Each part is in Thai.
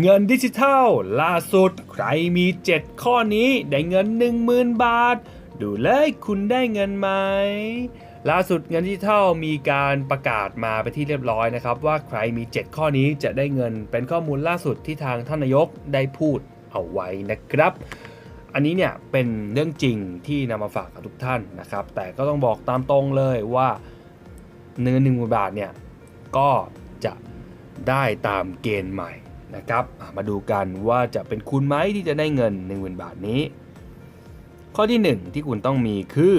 เงินดิจิทัล ล่าสุดใครมี 7 ข้อนี้ได้เงิน 10,000 บาท ดูเลยคุณได้เงินไหม ล่าสุดเงินดิจิทัลมีการประกาศมาไปที่เรียบร้อยนะครับ ว่าใครมี 7 ข้อนี้จะได้เงินเป็นข้อมูลล่าสุดที่ทางท่านนายกได้พูดเอาไว้นะครับ อันนี้เนี่ยเป็นเรื่องจริงที่นำมาฝากกับทุกท่านนะครับ แต่ก็ต้องบอกตามตรงเลยว่าเงินหนึ่งหมื่นบาทเนี่ยก็จะได้ตามเกณฑ์ใหม่ นะครับ มาดูกันว่าจะเป็นคุณไหมที่จะได้เงิน 1 0,000 บาทนี้ ข้อที่ 1 ที่คุณต้องมีคือ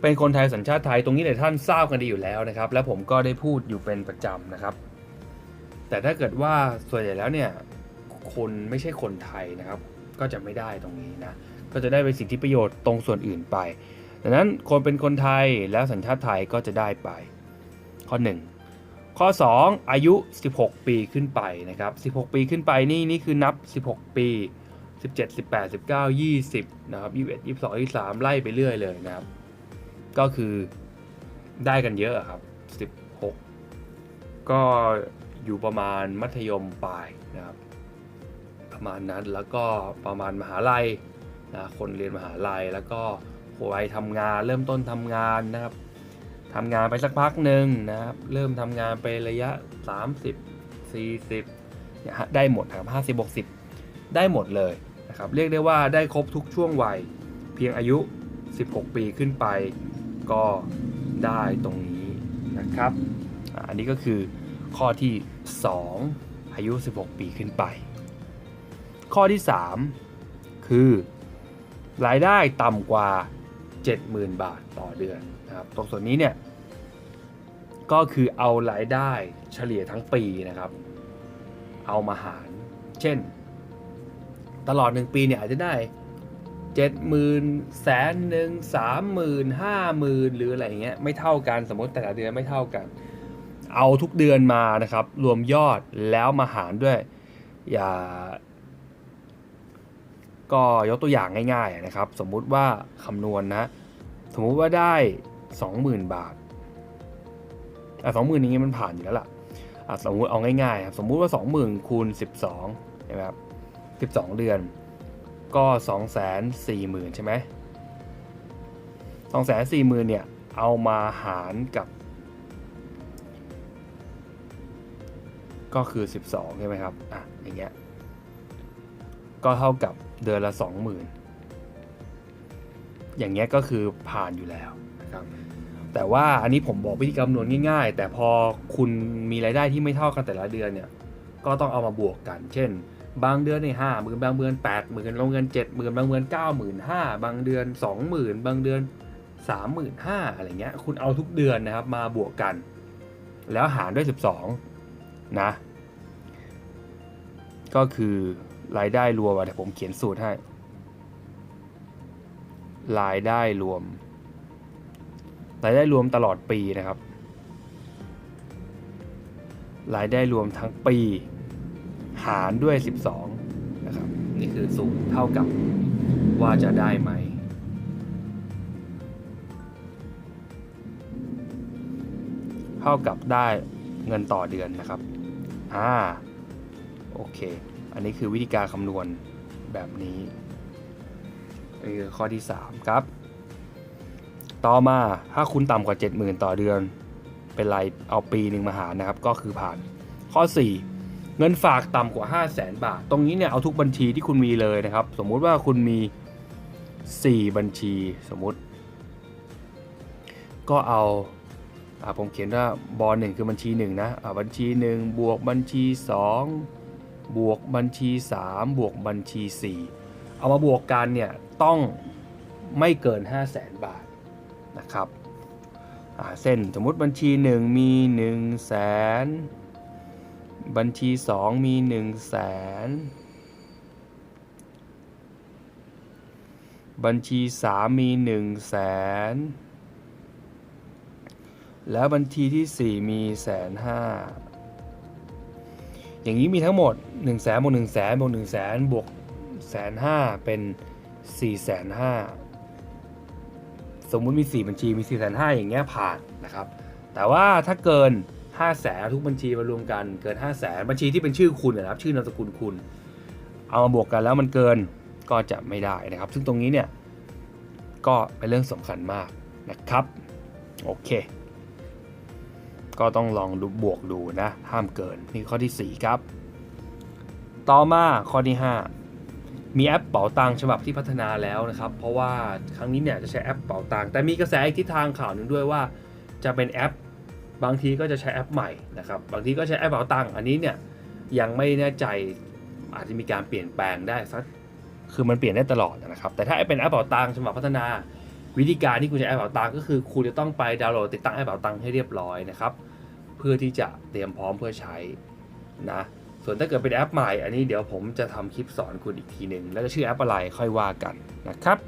เป็นคนไทยสัญชาติไทยตรงนี้หลายท่านทราบกันดีอยู่แล้วนะครับ และผมก็ได้พูดอยู่เป็นประจำนะครับ แต่ถ้าเกิดว่าส่วนใหญ่แล้วเนี่ยคนไม่ใช่คนไทยนะครับ ก็จะไม่ได้ตรงนี้นะก็จะได้เป็นสิทธิประโยชน์ตรงส่วนอื่นไปดังนั้นคนเป็นคนไทยแล้วสัญชาติไทยก็จะได้ไป ข้อ 1 ข้อ 2 อายุ 16 ปีขึ้นไปนะครับ 16 ปีขึ้นไปนี่นี่คือนับ 16 ปี 17 18 19 20นะครับ21 22 23 ไล่ไปเรื่อยเลยนะครับ ก็คือได้กันเยอะครับ 16 ก็อยู่ประมาณมัธยมปลายนะครับ ประมาณนั้นแล้วก็ประมาณมหาลัยนะคนเรียนมหาลัยแล้วก็วัยทำงานเริ่มต้นทำงานนะครับ ทำงานไปสักพักหนึ่งนะครับ เริ่มทำงานไประยะ 30 40เนี่ยฮะได้หมดครับ50 60 ได้หมดเลยนะครับ เรียกได้ว่าได้ครบทุกช่วงวัย เพียงอายุ 16 ปีขึ้นไปก็ได้ตรงนี้นะครับ อันนี้ก็คือข้อที่ 2 อายุ 16 ปีขึ้นไป ข้อที่ 3 คือ รายได้ต่ำกว่า 70,000 บาทต่อเดือนนะครับตรงส่วนนี้เนี่ยก็คือเอารายได้เฉลี่ยทั้งปีนะครับ เอามาหาร เช่น ตลอด 1 ปีเนี่ยอาจจะได้ 70,000แสนหนึ่งสามหมื่นห้าหมื่นหรืออะไรเงี้ยไม่เท่ากันสมมติแต่ละเดือนไม่เท่ากัน เอาทุกเดือนมานะครับ รวมยอดแล้วมาหารด้วย อย่า ก็ยกตัวอย่างง่ายๆนะครับ สมมุติว่าคำนวณนะสมมุติว่าได้ 20,000 บาทอะสองหมื่นนี้มันผ่านอยู่แล้วล่ะอะสมมุติเอาง่ายๆครับสมมุติว่า 20,000คูณ12ใช่ไหมครับ12 เดือน ก็ 240,000 ใช่ไหม240,000เนี่ยเอามาหารกับ ก็คือ 12 ใช่ไหมครับ อะ อย่างเงี้ย ก็เท่ากับเดือนละ 20,000 อย่างเงี้ยก็คือผ่านอยู่แล้วนะครับแต่ว่าอันนี้ผมบอกวิธีคำนวณง่ายๆ แต่พอคุณมีรายได้ที่ไม่เท่ากันแต่ละเดือนเนี่ย ก็ต้องเอามาบวกกัน เช่น บางเดือนในห้าหมื่นบางเดือนแปดหมื่นบางเดือนเจ็ดหมื่นบางเดือนเก้าหมื่นห้าบางเดือนสองหมื่นบางเดือนสามหมื่นห้าอะไรเงี้ย คุณเอาทุกเดือนนะครับมาบวกกัน แล้วหารด้วยสิบสองนะ ก็คือ รายได้รวมเดี๋ยวผมเขียนสูตรให้ รายได้รวม รายได้รวมตลอดปีนะครับ รายได้รวมทั้งปี หารด้วย 12 นะครับ นี่คือสูตรเท่ากับว่าจะได้ไหมเท่ากับได้เงินต่อเดือนนะครับ อ่า โอเค อันนี้คือวิธีการคำนวณแบบนี้นี่คือข้อที่ 3 ครับ ต่อมาถ้าคุณต่ำกว่า 70,000 ต่อเดือน เป็นไรเอาปีหนึ่งมาหารนะครับ ก็คือผ่าน ข้อ 4 เงินฝากต่ำกว่า 5 0 0แสนบาท ตรงนี้เนี่ยเอาทุกบัญชีที่คุณมีเลยนะครับ สมมุติว่าคุณมี 4 บัญชีสมมุติ ก็เอาอ่าผมเขียนว่าบอหนึ่งคือบัญชี1นะอ่าบัญชี 1 บวกบัญชี 2 บวกบัญชี 3 บวกบัญชี 4 เอามาบวกกันเนี่ยต้องไม่เกิน 5 0 0แสนบาทนะครับเส้นสมมติบัญชี 1 มี 1 0 0 0 0แสนบัญชี 2 มี 1 0 0 0 0แสนบัญชี 3 มี 1 0 0 0 0แสนแล้วบัญชีที่ 4 มีแสนห้า อย่างนี้มีทั้งหมด1นึ่งแสนบวกหนึ่งแสนบวกหนึ่งแสนบวกแสนห้าเป็น4ี่แสนห้าสมมุติมี 4 บัญชีมี4ี่แสนห้าอย่างเงี้ยผ่านนะครับ แต่ว่าถ้าเกิน 5 0 0แสนทุกบัญชีมารวมกันเกิน 5 0 0แสนบัญชีที่เป็นชื่อคุณนะครับ ชื่อนามสกุลคุณ เอามาบวกกันแล้วมันเกินก็จะไม่ได้นะครับ ซึ่งตรงนี้เนี่ยก็เป็นเรื่องสำคัญมากนะครับ โอเค ก็ต้องลองดูบวกดูนะ ห้ามเกิน นี่ข้อที่ 4 ครับ ต่อมาข้อที่ 5 มีแอปเป๋าตังค์ฉบับที่พัฒนาแล้วนะครับ เพราะว่าครั้งนี้เนี่ยจะใช้แอปเป๋าตังค์แต่มีกระแสอีกทิศทางข่าวหนึ่งด้วยว่า จะเป็นแอป บางทีก็จะใช้แอปใหม่นะครับ บางทีก็ใช้แอปเป๋าตังค์อันนี้เนี่ยยังไม่แน่ใจอาจจะมีการเปลี่ยนแปลงได้สักคือมันเปลี่ยนได้ตลอดนะครับ แต่ถ้าเป็นแอปเป๋าตังค์ฉบับพัฒนา วิธีการที่คุณใช้แอปเป๋าตังค์ก็คือ คุณจะต้องไปดาวน์โหลดติดตั้งแอปเป๋าตังให้เรียบร้อยนะครับ เพื่อที่จะเตรียมพร้อมเพื่อใช้นะส่วนถ้าเกิดเป็นแอปใหม่ อันนี้เดี๋ยวผมจะทำคลิปสอนคุณอีกทีหนึ่งแล้วจะชื่อแอปอะไรค่อยว่ากันนะครับ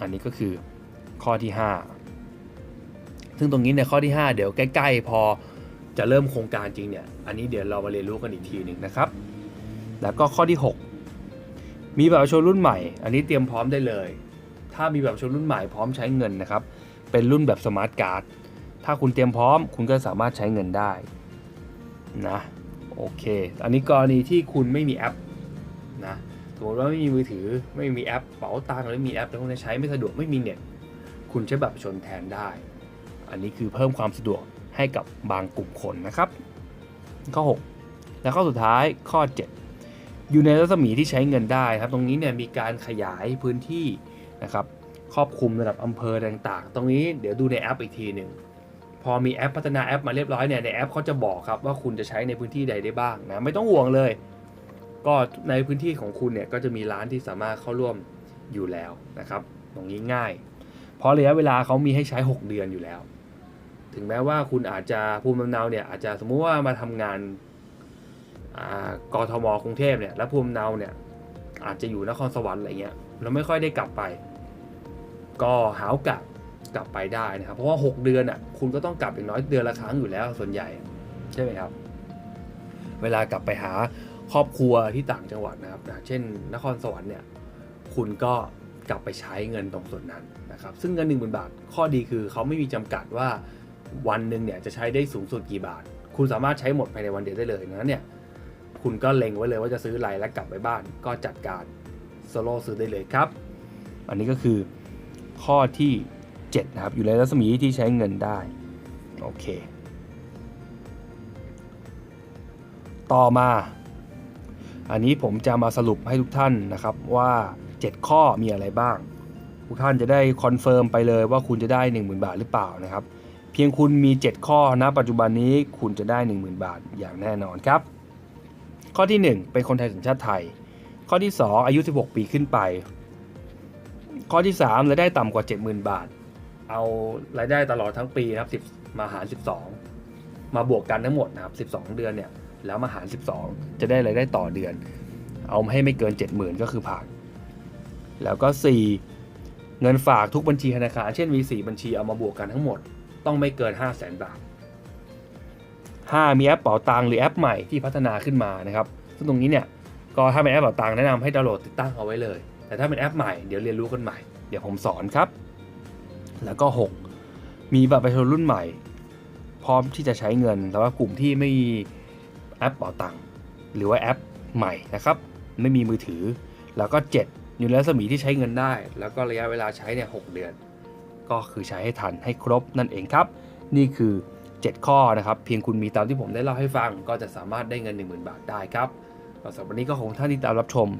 อันนี้ก็คือข้อที่ 5 ซึ่งตรงนี้ในข้อที่ 5 เดี๋ยวใกล้ ๆ พอจะเริ่มโครงการจริงเนี่ย อันนี้เดี๋ยวเรามาเรียนรู้กันอีกทีหนึ่งนะครับ แล้วก็ข้อที่ 6 มีบัตรประชาชนรุ่นใหม่ อันนี้เตรียมพร้อมได้เลย ถ้ามีแบัตรประชนรุ่นใหม่พร้อมใช้เงินนะครับ เป็นรุ่นแบบสมาร์ทการ์ด ถ้าคุณเตรียมพร้อม คุณก็สามารถใช้เงินได้นะโอเค อันนี้กรณีที่คุณไม่มีแอปนะสมมติว่าไม่มีมือถือไม่มีแอปเป๋าตังค์หรือมีแอปแล้วคุณจะใช้ไม่สะดวกไม่มีเน็ตคุณใช้บัตรประชาชนแทนได้ อันนี้คือเพิ่มความสะดวกให้กับบางกลุ่มคนนะครับ ข้อ 6 และข้อสุดท้ายข้อ 7 อยู่ในรัศมีที่ใช้เงินได้ครับ ตรงนี้เนี่ยมีการขยายพื้นที่ นะครับครอบคลุมระดับอำเภอต่างๆ ตรงนี้เดี๋ยวดูในแอปอีกทีหนึ่งพอมีแอปพัฒนาแอปมาเรียบร้อยเนี่ยในแอปเขาจะบอกครับว่าคุณจะใช้ในพื้นที่ใดได้บ้างนะไม่ต้องห่วงเลย ก็ในพื้นที่ของคุณเนี่ยก็จะมีร้านที่สามารถเข้าร่วมอยู่แล้วนะครับ ตรงนี้ง่าย เพราะระยะเวลาเขามีให้ใช้ 6 เดือนอยู่แล้ว ถึงแม้ว่าคุณอาจจะภูมิลำเนาเนี่ยอาจจะสมมุติว่ามาทำงานกทมกรุงเทพเนี่ยแล้วภูมิลำเนาเนี่ยอาจจะอยู่นครสวรรค์อะไรเงี้ยแล้วไม่ค่อยได้กลับไป ก็หาโอกาสกลับไปได้นะครับ เพราะว่า 6 เดือนอะคุณก็ต้องกลับอย่างน้อยเดือนละครั้งอยู่แล้วส่วนใหญ่ใช่ไหมครับ เวลากลับไปหาครอบครัวที่ต่างจังหวัดนะครับนะเช่น นครสวรรค์เนี่ยคุณก็กลับไปใช้เงินตรงส่วนนั้นนะครับ ซึ่งเงินหนึ่งหมื่นบาท ข้อดีคือเขาไม่มีจำกัดว่าวันหนึ่งเนี่ยจะใช้ได้สูงสุดกี่บาท คุณสามารถใช้หมดภายในวันเดียวได้เลยนั้นเนี่ยคุณก็เล็งไว้เลยว่าจะซื้ออะไรและกลับไปบ้านก็จัดการโซโล่ซื้อได้เลยครับ อันนี้ก็คือ ข้อที่ 7 นะครับ อยู่ในรัศมีที่ใช้เงินได้ โอเค ต่อมา อันนี้ผมจะมาสรุปให้ทุกท่านนะครับว่า 7 ข้อมีอะไรบ้าง ทุกท่านจะได้คอนเฟิร์มไปเลยว่าคุณจะได้ 10,000 บาทหรือเปล่านะครับ เพียงคุณมี 7 ข้อณปัจจุบันนี้คุณจะได้ 10,000 บาทอย่างแน่นอนครับ ข้อที่ 1 เป็นคนไทยสัญชาติไทย ข้อที่ 2 อายุ 16 ปีขึ้นไป ข้อที่3รายได้ต่ำกว่า 70,000 บาท เอารายได้ตลอดทั้งปีนะครับ10มาหาร 12 มาบวกกันทั้งหมดนะครับ12 เดือนเนี่ยแล้วมาหาร 12 จะได้รายได้ต่อเดือน เอาให้ไม่เกิน 70,000 ก็คือผ่าน แล้วก็ 4 เงินฝากทุกบัญชีธนาคารเช่นมี 4 บัญชีเอามาบวกกันทั้งหมด ต้องไม่เกิน 5 0 0 0 0 0 บาท 5 มีแอปเป๋าตังหรือแอปใหม่ที่พัฒนาขึ้นมานะครับซึ่งตรงนี้เนี่ยก็ถ้าเป็นแอปเป๋าตังแนะนำให้ดาวน์โหลดติดตั้งเอาไว้เลย แต่ถ้าเป็นแอปใหม่เดี๋ยวเรียนรู้กันใหม่ เดี๋ยวผมสอนครับ แล้วก็ 6 มีบัตรประชาชนรุ่นใหม่ พร้อมที่จะใช้เงินแต่ว่ากลุ่มที่ไม่มีแอปเป๋าตังค์หรือว่าแอปใหม่นะครับ ไม่มีมือถือ แล้วก็ 7 อยู่ในรัศมีที่ใช้เงินได้ แล้วก็ระยะเวลาใช้เนี่ยหเดือน ก็คือใช้ให้ทันให้ครบนั่นเองครับ นี่คือ 7 ข้อนะครับ เพียงคุณมีตามที่ผมได้เล่าให้ฟัง ก็จะสามารถได้เงิน 10,000 บาทได้ครับสำหรับวันนี้ก็คงท่านที่ตามรับชม